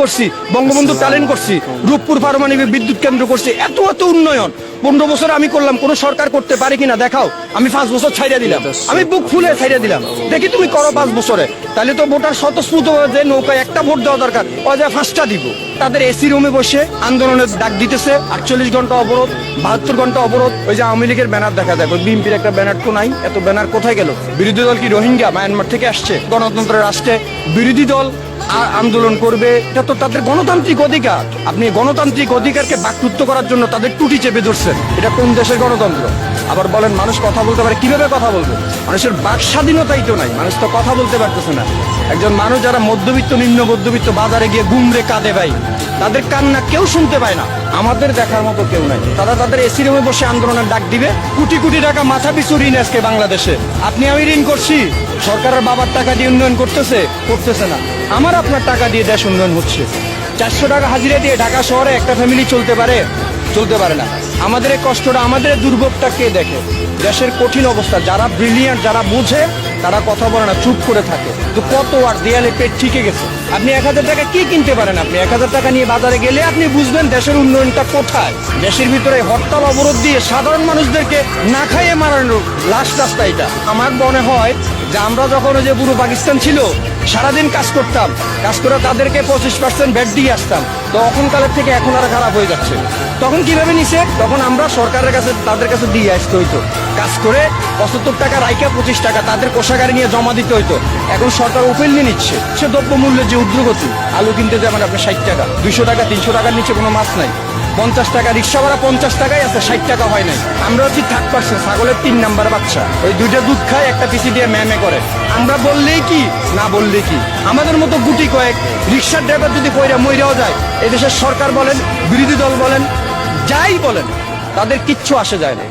করছি বঙ্গবন্ধু টালেন করছি রূপপুর পারমাণবিক বিদ্যুৎ কেন্দ্র করছি এত এত উন্নয়ন। পনেরো বছর আমি করলাম কোন সরকার করতে পারে কিনা দেখাও। আমি পাঁচ বছর ছাইড়া দিলাম। আমি বুক ফুলে ছাইড়া দিলাম। দেখি তুমি করো পাঁচ বছরে। তাহলে তো ভোটার স্বতঃস্ফূর্ত যে নৌকায় একটা ভোট দেওয়া দরকার ও যে ফাঁসটা দিব। তাদের এসি রুমে বসে আন্দোলনের ডাক দিতেছে। আটচল্লিশ ঘণ্টা অবরোধ, বাহাত্তর ঘণ্টা অবরোধ। ওই যে আওয়ামী লীগের ব্যানার দেখা যায়। বিএনপির একটা ব্যানার তো নাই। এত ব্যানার কোথায় গেল? বিরোধী দল কি রোহিঙ্গা মায়ানমার থেকে আসছে? গণতন্ত্রের রাষ্ট্রে বিরোধী দল আন্দোলন করবে। এটা তো তাদের গণতান্ত্রিক অধিকার। আপনি গণতান্ত্রিক অধিকারকে বাকরুদ্ধ করার জন্য তাদের টুটি চেপে ধরছেন। এটা কোন দেশের গণতন্ত্র? আবার বলেন, মানুষ কথা বলতে পারে, কীভাবে কথা বলবে? মানুষের বাক স্বাধীনতাই তো নাই, মানুষ তো কথা বলতে পারতেছে না। একজন মানুষ যারা মধ্যবিত্ত, নিম্ন মধ্যবিত্ত, বাজারে গিয়ে গুমরে কাঁদে ভাই, তাদের কান্না কেউ শুনতে পায় না। আমাদের দেখার মতো কেউ নাই। তারা তাদের এসি রুমে বসে আন্দোলনের ডাক দিবে, কোটি কোটি টাকা মাথা পিছু ঋণ আজকে বাংলাদেশে। আপনি আমি ঋণ করছি সরকারের বাবার টাকা দিয়ে উন্নয়ন করতেছে করতেছে না। আমার আপনার টাকা দিয়ে দেশ উন্নয়ন হচ্ছে। চারশো টাকা হাজিরা দিয়ে ঢাকা শহরে একটা ফ্যামিলি চলতে পারে চলতে পারে না। আমাদের এই কষ্টটা, আমাদের দুর্ভোগটা কে দেখে? দেশের কঠিন অবস্থা, যারা ব্রিলিয়ান্ট যারা বুঝে, তারা কথা বলে না, চুপ করে থাকে। তো কত আর দেয়ালে পেট ঠিকে গেছে? আপনি এক হাজার টাকা কি কিনতে পারেন আপনি? এক হাজার টাকা নিয়ে বাজারে গেলে আপনি বুঝবেন দেশের উন্নয়নটা কোথায়। দেশের ভিতরে হরতাল, অবরোধ দিয়ে সাধারণ মানুষদেরকে না খাইয়ে মারানোর লাস্ট রাস্তা এটা। আমার মনে হয় যে আমরা যখন ওই যে পুরো পাকিস্তান ছিল সারাদিন কাজ করতাম। কাজ করে তাদেরকে পঁচিশ পার্সেন্ট ব্যাট দিয়ে আসতাম। তখন কালের থেকে এখন আর খারাপ হয়ে যাচ্ছে। তখন কীভাবে নিছে? তখন আমরা সরকারের কাছে তাদের কাছে দিয়ে আসতে হইতো। কাজ করে পঁচাত্তর টাকা রাইকা পঁচিশ টাকা তাদের কোষাগারে নিয়ে জমা দিতে হইতো। এখন সরকার ওপেন নিয়ে নিচ্ছে। সে দ্রব্য মূল্যের যে উদ্রগতি আলু কিনতে যাবেন আপনার ষাট টাকা, দুইশো টাকা, তিনশো টাকার নিচে কোনো মাছ নাই। পঞ্চাশ টাকা রিক্সা ভাড়া পঞ্চাশ টাকাই আছে, ষাট টাকা হয় নাই। আমরা হচ্ছি থার্ড পার্সেন্ট ছাগলের তিন নাম্বার বাচ্চা। ওই দুইটা দুধ খায়, একটা পিসি দিয়ে ম্যামে করে। আমরা বললেই কি, না বললেই কি? আমাদের মতো গুটি কয়েক রিক্সার ড্রাইভার যদি কইরা মইরাও যায়, এদেশের সরকার বলেন, বিরোধী দল বলেন, যাই বলেন, তাদের কিচ্ছু আসে যায় না।